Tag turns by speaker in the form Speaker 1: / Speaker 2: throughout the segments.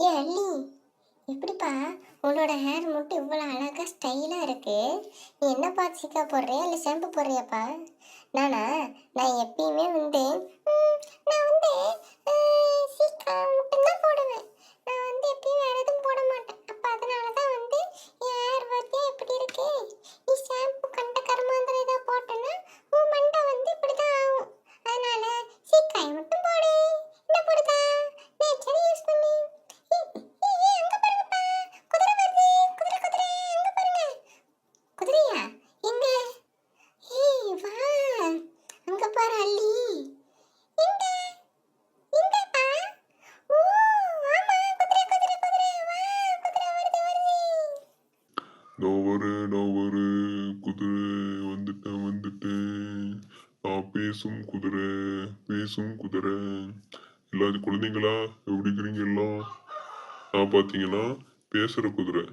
Speaker 1: ஏ அள்ளி எப்படிப்பா? உன்னோட ஹேர் மட்டும் இவ்வளோ அழகாக ஸ்டைலாக இருக்கு. நீ என்ன பார்த்து சீக்கா போடுறியா இல்லை ஷாம்பு போடுறியாப்பா? நானா நான் எப்பயுமே வந்து நான் வந்து சீக்கா நான் நோவரு
Speaker 2: நான் குதிரை வந்துட்டேன் வந்துட்டேன். நான் பேசும் குதிரை பேசும் குதிரை. எல்லாரும் குழந்தைங்களா எப்படி இருக்கிறீங்க எல்லாம்? நான் பார்த்தீங்கன்னா பேசுகிற குதிரை.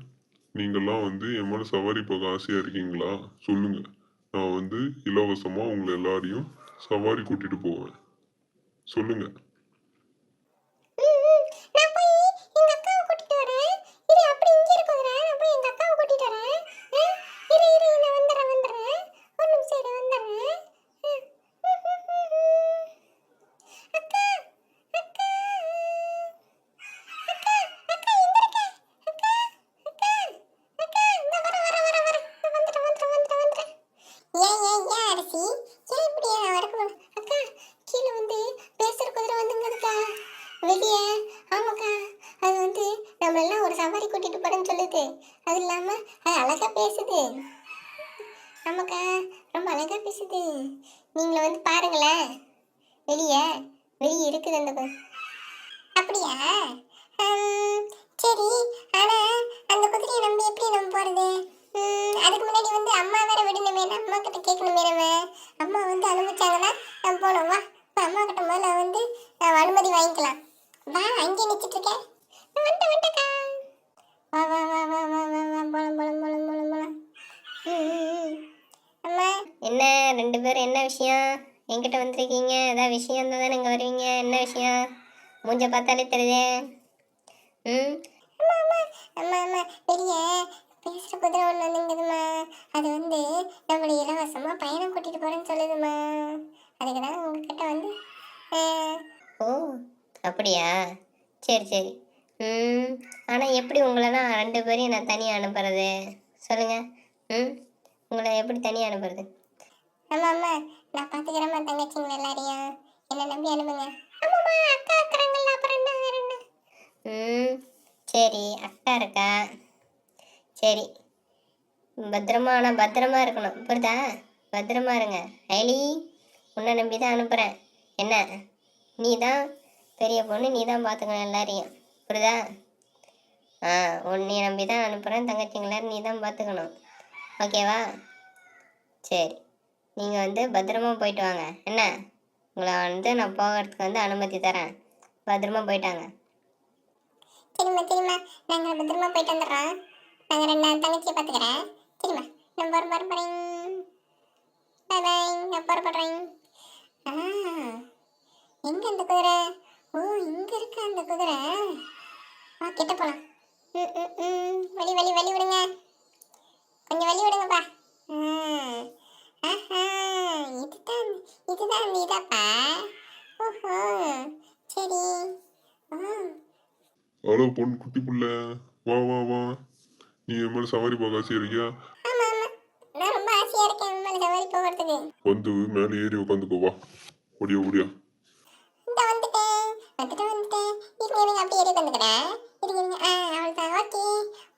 Speaker 2: நீங்கள்லாம் வந்து என் மேலே சவாரி போக ஆசையாக இருக்கீங்களா? சொல்லுங்க. நான் வந்து இலவசமாக உங்களை எல்லாரையும் சவாரி கூட்டிகிட்டு போவேன். சொல்லுங்கள்
Speaker 1: ம், ம். நான் போய் எங்க அக்காவை கூட்டிட்டு வரேன். இரு, அப்படி இங்க இரு குதிரை. நான் போய் எங்க அக்காவை கூட்டிட்டு வரேன். ஆ, இரு, இரு, நான் வந்துடுறேன், வந்துடுறேன். ஒரு நிமிஷம் இரு, வந்துடுறேன். ஆ, ம், ம், ம், ம். அக்கா, அக்கா. அக்கா, அக்கா, எங்க இருக்க? அக்கா, அக்கா, அக்கா, இந்தா வரேன், வரேன், வரேன், வரேன். வந்துட்டேன், வந்துட்டேன், வந்துட்டேன், வந்துட்டேன். ஏன், ஏன், ஏன் அரிசி? ஏன் இப்படி வரக்கூடாது? அக்கா, கீழே வந்து பேசுற குதிரை வந்துங்குதுக்கா. வெளியே ஆமாக்கா அது வந்து நம்மளெல்லாம் கூட்டிட்டு போறேன்னு சொல்லுது. அது இல்லாம அது அழகா பேசுது. ஆமாக்கா ரொம்ப அழகா பேசுது. நீங்களும் வந்து பாருங்களேன். வெளியே வெளியே இருக்குது அந்த அப்படியா? ஹம், சரி. ஆனா அந்த குதிரையை நம்ம எப்படி நம்ம போறது? அதுக்கு முன்னாடி வந்து அம்மா வேற விடணுமே. அம்மா கிட்ட கேட்கணுமே நம்ம. அம்மா ரெண்டு பேரும் என்ன விஷயம்? என்கிட்ட வந்திருக்கீங்க? ஏதாவது விஷயம் இருந்தால் தானே இங்கே வருவீங்க. என்ன விஷயம்? மூஞ்ச பார்த்தாலே தெரியுதே. ம்? அம்மா அம்மா பெரிய பேசுகிற குதிரை ஒன்று வந்துங்குதுமா அது வந்து நம்மளை இலவசமாக பயணம் கூட்டிகிட்டு போகிறேன்னு சொல்லுதுமா அதுக்கு தான் உங்ககிட்ட வந்து ஓ அப்படியா? சரி சரி. ம். ஆனால் எப்படி உங்களெல்லாம் ரெண்டு பேரையும் நான் தனியாக அனுப்புறது? சொல்லுங்கள் ம்? உங்களை எப்படி தனியாக அனுப்புறது? ஆமாம் அம்மா நான் பார்த்துக்கிறேம்மா தங்கச்சிங்களை எல்லாரையும். என்னை நம்பி அனுப்புங்க. ஆமாம்மா அக்கா இருக்கிறாங்கல்ல அப்புறம் என்ன வேற என்ன ம் சரி அக்கா இருக்கா? சரி. பத்திரமா ஆனால் பத்திரமா இருக்கணும். புரியுதா பத்திரமா இருங்க. ஐலி உன்னை நம்பி தான் அனுப்புகிறேன் என்ன? நீ தான் பெரிய பொண்ணு நீ தான் பார்த்துக்கணும் எல்லாரையும். புரியுதா ஆ உன்னைய நம்பி தான் அனுப்புகிறேன் தங்கச்சிங்கள நீ தான் பார்த்துக்கணும். ஓகேவா? சரி. நீங்கள் வந்து பத்திரமா போயிட்டு வாங்க. என்ன? உங்களை வந்து நான் போகிறதுக்கு வந்து அனுமதி தரேன். பத்திரமா போயிட்டாங்க சரிம்மா சரிம்மா. நாங்கள் பத்திரமா போயிட்டு வந்துடுறோம் நாங்கள் ரெண்டு தங்கச்சியை பார்த்துக்கிறேன். சரிம்மா. நான் போகிற போகிறேன் பாய் பாய் நான் போகிற போகிறேன் ஆ. எங்க அந்த குதிரை? ஓ இங்க இருக்கு அந்த குதிரை. ஆ கிட்ட போலாம். ம், ம், ம். வழி வழி வழி விடுங்க கொஞ்சம் வழி விடுங்கப்பா ம். ஆஹா இதுதான் இதுதான் அந்த இதாப்பா ஓஹோ சரி ஆ
Speaker 2: ஹலோ பொண்ணு குட்டி புள்ள. வா வா வா. நீ என் மேலே சவாரி போக ஆசையா இருக்கியா? வந்து மேலே ஏறி உட்காந்துக்கோ வா. ஓடியா ஓடியா
Speaker 1: இந்த வந்துட்டேன் வந்துட்டு வந்துட்டேன் இருங்க இருங்க அப்படியே ஏறி வந்துக்கிறேன் இருங்க இருங்க ஆ அவ்வளோதான் ஓகே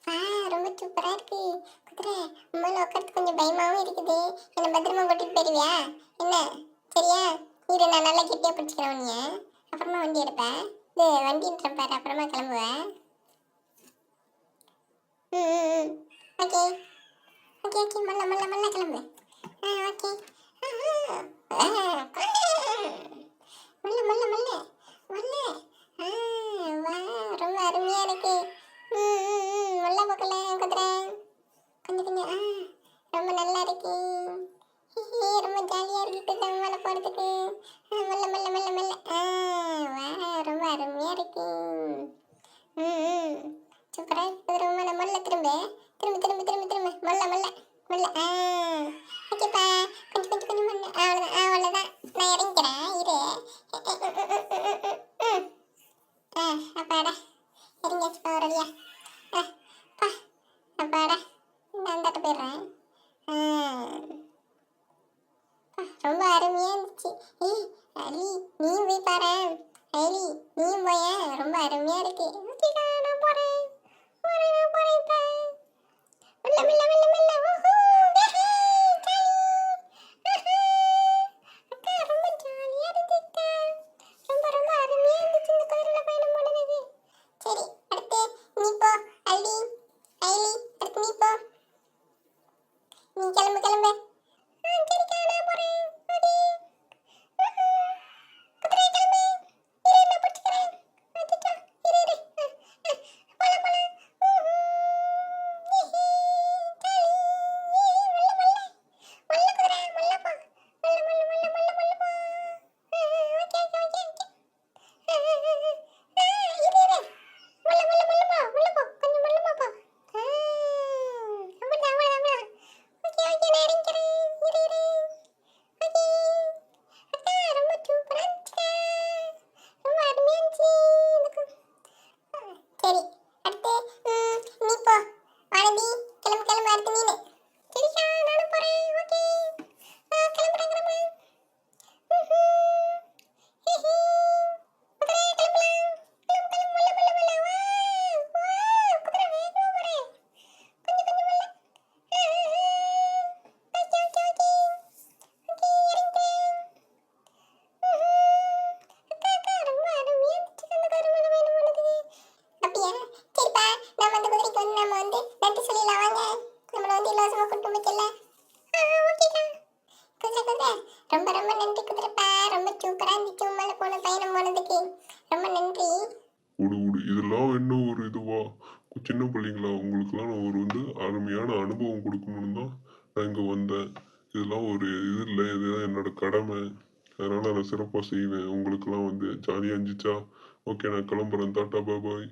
Speaker 1: வா ரொம்ப சூப்பராக இருக்கு குதிரை உண்மையில உட்காந்து கொஞ்சம் பயமாகவும் இருக்குது என்னை பத்திரமா கூட்டிட்டு போயிடுவியா என்ன சரியா இரு நான் நல்லா கெட்டியாக பிடிச்சிக்கிறேன் உன்னைய அப்புறமா வண்டி எடுப்பேன் இது வண்டின்ற பாரு அப்புறமா கிளம்புவேன் ம் ஓகே. Okay okay. மல்ல மல்ல மல்ல கிளம்பு. ஆ ஓகே. ஆ மெல்ல மெல்ல மெல்ல. ஆ வா. ரொம்ப அருமையா இருக்கு. ம், ம், பக்கல குதிரை கொஞ்சம் கொஞ்சம். ஆ ரொம்ப நல்லா இருக்கு. ரொம்ப இருக்கு குதிரை ஆ வா. ரொம்ப இருக்கு. போகுது திரும்ப திரும்ப திரும்ப திரும்ப. மெல்ல மெல்ல மெல்ல. ஆ. ஓகேப்பா. கொஞ்சம் கொஞ்சம் கொஞ்சம் மெல்ல. அவ்வளோதான் அவ்வளோதான். நான் இறங்கிக்கிறேன் இரு. ஆ அப்பாடா. இறங்கியாச்சு போகிற வழியா ஆ பா. அப்பாடா. நான் அந்தாட்ட போயிடுறேன். ரொம்ப அருமையாக இருந்துச்சு. ஏய் அலி நீ போய் பாரு. அலி நீ போய ரொம்ப அருமையாக இருக்கு. ஓகேடா நான் போகிறேன் போகிறேன் நான் போகிறேன் இப்போ. ولا ولا ولا ولا ரொம்ப ரொம்ப நன்றி குதிரைப்பா. ரொம்ப சூப்பரா இருந்துச்சு உமால போன பயணம் போனதுக்கு. ரொம்ப நன்றி.
Speaker 2: விடு விடு இதெல்லாம் என்ன ஒரு இதுவா? சின்ன பிள்ளைங்களா உங்களுக்குலாம் நான் ஒரு வந்து அருமையான அனுபவம் கொடுக்கணும்னு தான் நான் இங்கே வந்தேன். இதெல்லாம் ஒரு இது இல்லை. இதுதான் என்னோட கடமை. அதனால நான் சிறப்பாக செய்வேன். உங்களுக்குலாம் வந்து ஜாலியாக இருந்துச்சா? ஓகே நான் கிளம்புறேன். Tata bye.